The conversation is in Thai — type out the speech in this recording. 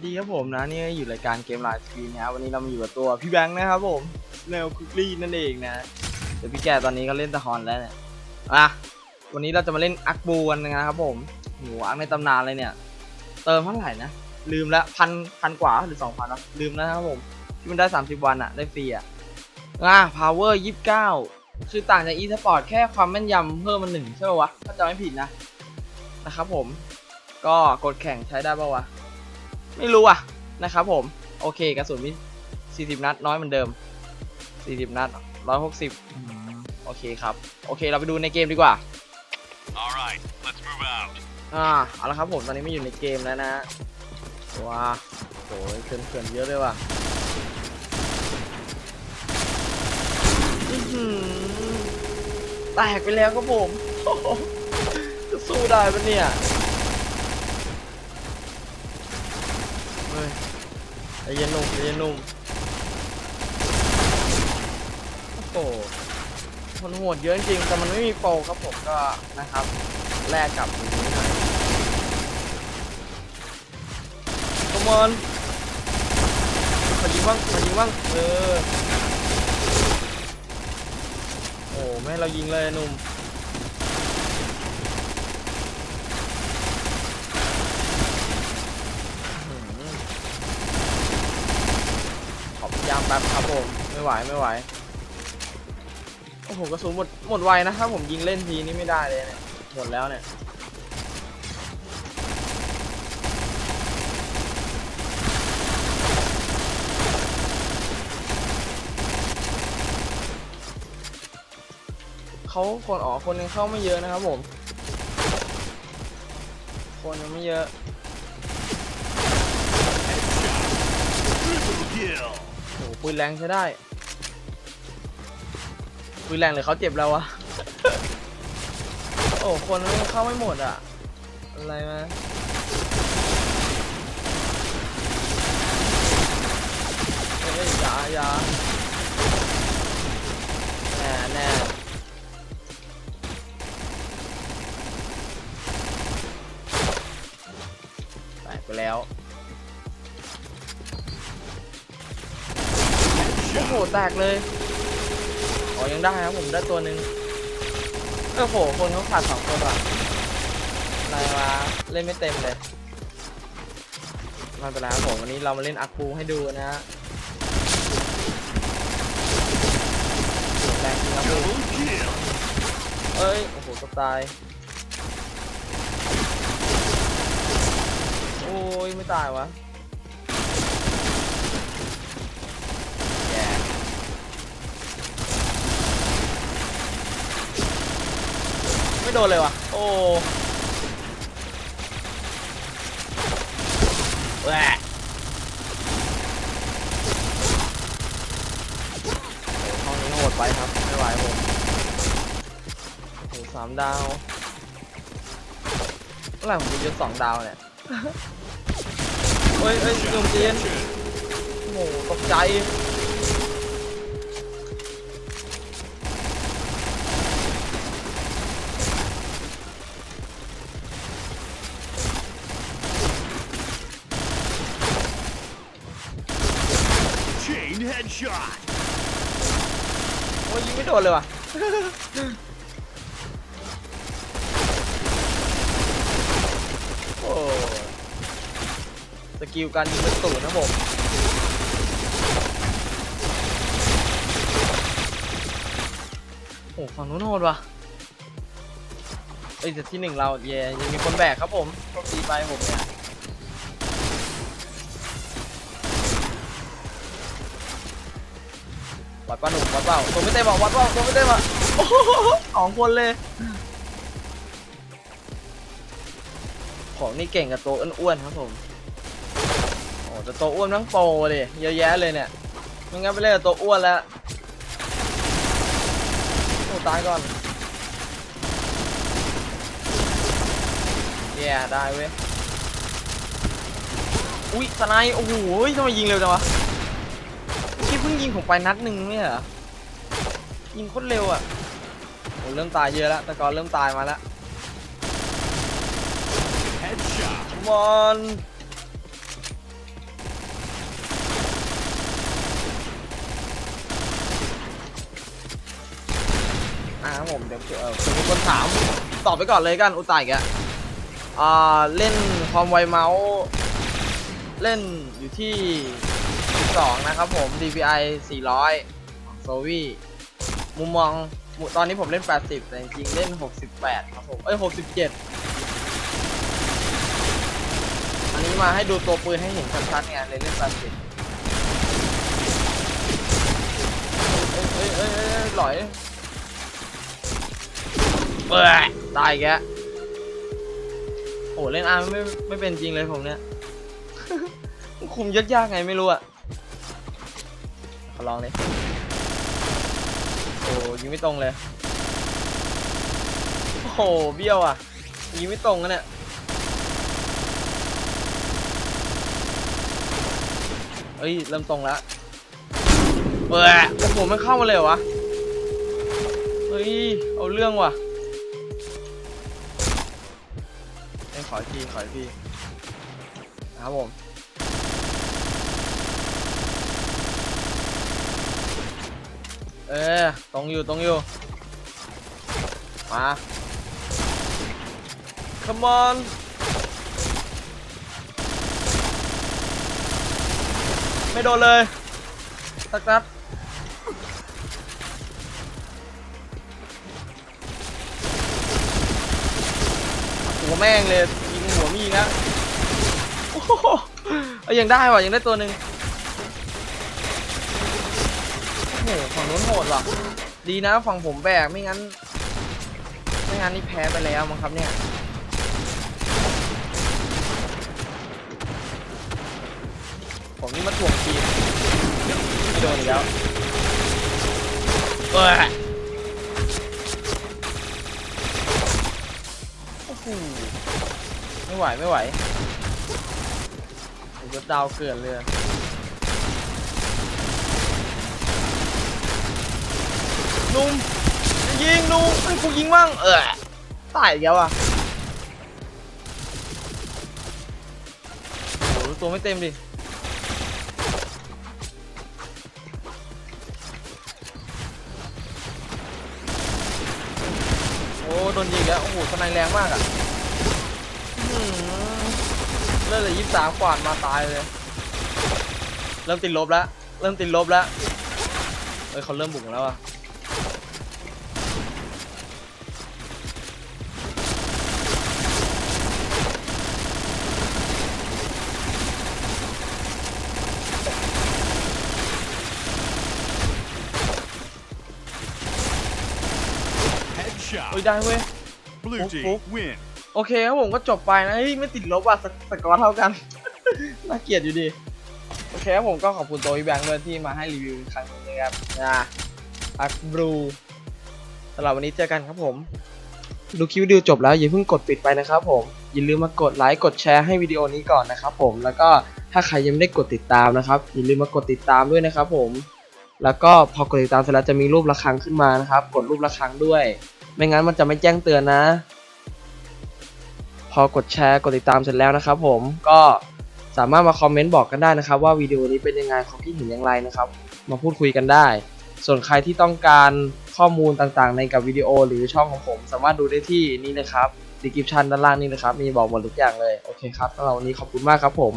สดีครับผมนะนี่อยู่รายการเกมไลฟ์สตรีมนะครับวันนี้เรามาอยู่กับตัวพี่แบงค์นะครับผมแนวคุกลี่นั่นเองนะเดี๋ยวพี่แกตอนนี้ก็เล่นตะฮอนแล้วเนี่ยอะวันนี้เราจะมาเล่นอักบูกันนะครับผมหนูอักในตำนานเลยเนี่ย เติมเท่าไหร่นะลืมละพันพันกว่าหรือสองพันนะลืมแล้วนะครับผมที่มันได้30วันอะได้ฟรีอะอะ power 29คือต่างจาก e sport แค่ความแม่นยำเพิ่มมันหนึ่งใช่ป่าวะถ้าจำไม่ผิดนะนะครับผม ก็กดแข่งใช้ได้ป่าวะ ไม่รู้อะนะครับผม โอเคกระสุนมี 40 นัดน้อยเหมือนเดิม 40 นัด 160อืมโอเคครับ โอเคเราไปดูในเกมดีกว่า All right, let's move out. อ่าเอาละครับผมตอนนี้ไม่อยู่ในเกมแล้วนะว้าโหเขื่อนเขื่อนๆเยอะเลยว่ะอื้อหือแตกไปแล้วครับผมโอ้โหจะสู้ได้ปะเนี่ย ฮ้ยใจเย็นหนุ่มใจเย็นหนุ่มโอ้โหมันโหดเยอะจริงแต่มันไม่มีโปรครับผมก็นะครับแลกกับอย่างนี้หน่อย Come on มายิงบ้างมายิงบ้างเออโอ้ไม่เรายิงเลยหนุ่ม อื้อหือขอบยาม แป๊บครับผมไม่ไหวไม่ไหวโอ้โหกระสุนหมดหมดไวนะถ้าผมยิงเล่นทีนี้ไม่ได้เลยเนี่ยหมดแล้วเนี่ยเขาคนอ๋อคนยังเข้าไม่เยอะนะครับผม คนยังไม่เยอะ Triple kill. โอ้ปืนแรงใช้ได้ ปืนแรงหรือเขาเจ็บแล้ววะ โอ้คนไม่เข้าไม่หมดอะ อะไรมาเอ้ยอย่าอย่าแน่แน่แตกไปแล้ว โอ้โหแตกเลยอ๋อยังได้ครับผมได้ตัวหนึ่งโอ้โหคนเขาขาดสองคนว่ะอะไรวะเล่นไม่เต็มเลยมาเป็นไรครับผมวันนี้เรามาเล่นอักปูให้ดูนะฮะแรงจริงครับผมเอ้ยโอ้โหก็ตายโอ้ยไม่ตายวะแย่ ไม่โดนเลยวะโอ้แหวะโอ้ห้องนี้โหดไปครับ ไม่ไหวผมโอ้โหสามดาวเมื่อไหร่ผมจะยศสองดาวเนี่ยเฮ้ยเฮ้ยโยมเจนโอ้โหตกใจ headshot. โอ้ยยิงไม่โดนเลยว่ะ โอ้สกิลการยิงเป็นศูนย์นะผมโอ้ฝั่งนู้นโหดว่ะเอ้ยแต่ที่หนึ่งเราเย่ยังมีคนแบกครับผมโชคดีไปผมเนี่ย วัดป่ะหนุ่มวัดเปล่าตัวไม่เต็มอะวัดเปล่าตัวไม่เต็มอะโอ้โหสองคนเลย ของนี่เก่งกับตัวอ้วนๆครับผมโอ้แต่ตัวอ้วนทั้งโปรเลยเยอะแยะเลยเนี่ยไม่งั้นไปเล่นกับตัวอ้วนแล้วโอ้ตายก่อนแย่ได้เว้ยอุ้ยสไนโอ้โหทำไมยิงเร็วจังวะ เพิ่งยิงผมไปนัดหนึ่งไนี่เหรอยิงโคตรเร็วอะผมเริ่มตายเยอะแล้วตะกอนเริ่มตายมาแล้วมอนอ่าผมเดี๋ยวเออมีคนถามตอบไปก่อนเลยกันอุตายแกอ่เล่นความไวเมาส์เล่นอยู่ที่ 2นะครับผม DPI 400โซวีมุมมองมตอนนี้ผมเล่น 80 แต่จริงๆเล่น 68 ครับผม เอ้ย 67 อันนี้มาให้ดูตัวปืนให้เห็นชัดๆไงเลยเล่น 80เอ้ยเอ้ยเอ้ยหลอยเอ้ยตายแกโอ้เล่นอาร์ไม่ไม่เป็นจริงเลยผมเนี่ย คุมยากๆไงไม่รู้อะ ลองเลยโอ้ยิงไม่ตรงเลย โอ้โหเบี้ยวอะ ยิงไม่ตรงกันเนี่ยเอ้ย เริ่มตรงแล้วเอ้ยโอ้โหไม่เข้ามาเลยเหรอวะ เฮ้ย เอาเรื่องว่ะเอ้ยขออีกทีขออีกทีนะครับผม เออตรงอยู่ตรงอยู่ มา come on ไม่โดนเลยสักนัดหัวแม่งเลยยิงหัวมีนะโอ้โหเอายังได้ว่ะยังได้ตัวหนึ่ง โอ้โหฝั่งนู้นโหดว่ะ ดีนะฝั่งผมแบกไม่งั้น ไม่งั้นนี่แพ้ไปแล้วมั้งครับเนี่ยผมนี่มาถ่วงทีมไม่โดนอีกแล้วเอ้ยโอ้โหไม่ไหวไม่ไหวโอ้โหรถดาวเกินเลย นุ่มยิงนุ่มให้กูยิงบ้างเออตายอีกแล้วอะโอ้ตัวไม่เต็มดิโอ้โดนยิงแล้วโอ้โหทนายแรงมากอะเลือดเลือยี่สิบสามกวาดมาตายเลย เริ่มติดลบแล้ว เริ่มติดลบแล้ว เอ้ยเขาเริ่มบุกแล้วอะ เฮ้ ย Headshot. ได้เว้ย Blue Fuck, team fuck. win. โอเคครับผมก็จบไปนะเฮ้ยไม่ติดลบอะสสกอร์เท่ากัน น่าเกลียดอยู่ดี โอเคครับผมก็ขอบคุณตัวพี่แบงค์ด้วยที่มาให้รีวิวอีกครั้งหนึงนะครับนะอักบลูสำหรับวันนี้เจอกันครับผม ดูคลิปวิดีโอจบแล้วอย่าเพิ่งกดปิดไปนะครับผม อย่าลืมมากดไลค์กดแชร์ให้วิดีโอนี้ก่อนนะครับผมแล้วก็ถ้าใครยังไม่ได้กดติดตามนะครับอย่าลืมมากดติดตามด้วยนะครับผม แล้วก็พอกดติดตามเสร็จแล้วจะมีรูประฆังขึ้นมานะครับ กดรูประฆังด้วย ไม่งั้นมันจะไม่แจ้งเตือนนะ พอกดแชร์กดติดตามเสร็จแล้วนะครับ ผมก็สามารถมาคอมเมนต์บอกกันได้นะครับ ว่าวิดีโอนี้เป็นยังไงความคิดเห็นอย่างไรนะครับ มาพูดคุยกันได้ ส่วนใครที่ต้องการข้อมูลต่างๆ ในกับวิดีโอหรือช่องของผม สามารถดูได้ที่นี่นะครับดีคริปชันด้านล่างนี่นะครับ มีบอกหมดทุกอย่างเลยโอเคครับสำหรับวันนี้ขอบคุณมากครับผม